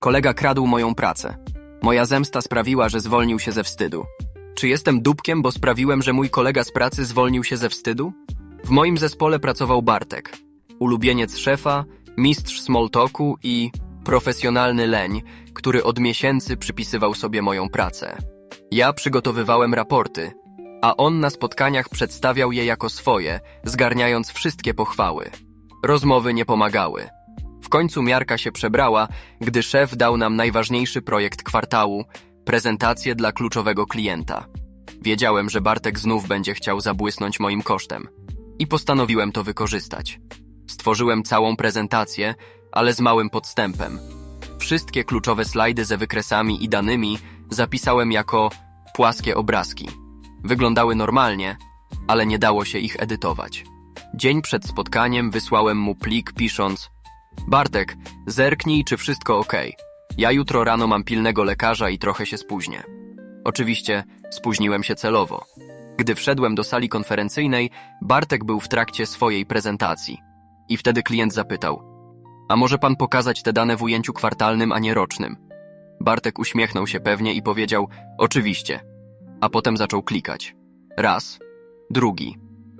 Kolega kradł moją pracę. Moja zemsta sprawiła, że zwolnił się ze wstydu. Czy jestem dupkiem, bo sprawiłem, że mój kolega z pracy zwolnił się ze wstydu? W moim zespole pracował Bartek, ulubieniec szefa, mistrz smalltalku i profesjonalny leń, który od miesięcy przypisywał sobie moją pracę. Ja przygotowywałem raporty, a on na spotkaniach przedstawiał je jako swoje, zgarniając wszystkie pochwały. Rozmowy nie pomagały. W końcu miarka się przebrała, gdy szef dał nam najważniejszy projekt kwartału prezentację dla kluczowego klienta. Wiedziałem, że Bartek znów będzie chciał zabłysnąć moim kosztem i postanowiłem to wykorzystać. Stworzyłem całą prezentację, ale z małym podstępem. Wszystkie kluczowe slajdy ze wykresami i danymi zapisałem jako płaskie obrazki. Wyglądały normalnie, ale nie dało się ich edytować. Dzień przed spotkaniem wysłałem mu plik pisząc Bartek, zerknij, czy wszystko ok. Ja jutro rano mam pilnego lekarza i trochę się spóźnię. Oczywiście spóźniłem się celowo. Gdy wszedłem do sali konferencyjnej, Bartek był w trakcie swojej prezentacji. I wtedy klient zapytał: A może pan pokazać te dane w ujęciu kwartalnym, a nie rocznym? Bartek uśmiechnął się pewnie i powiedział: Oczywiście. A potem zaczął klikać. Raz, drugi.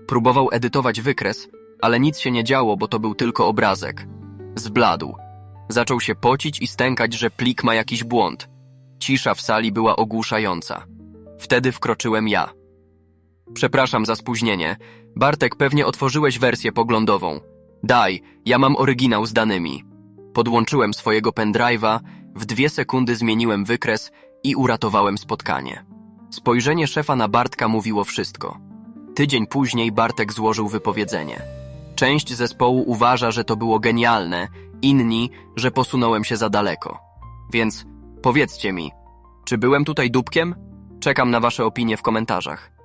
Próbował edytować wykres, ale nic się nie działo, bo to był tylko obrazek. Zbladł. Zaczął się pocić i stękać, że plik ma jakiś błąd. Cisza w sali była ogłuszająca. Wtedy wkroczyłem ja. Przepraszam za spóźnienie. Bartek, pewnie otworzyłeś wersję poglądową. Daj, ja mam oryginał z danymi. Podłączyłem swojego pendrive'a, w dwie sekundy zmieniłem wykres i uratowałem spotkanie. Spojrzenie szefa na Bartka mówiło wszystko. Tydzień później Bartek złożył wypowiedzenie. Część zespołu uważa, że to było genialne, inni, że posunąłem się za daleko. Więc powiedzcie mi, czy byłem tutaj dupkiem? Czekam na wasze opinie w komentarzach.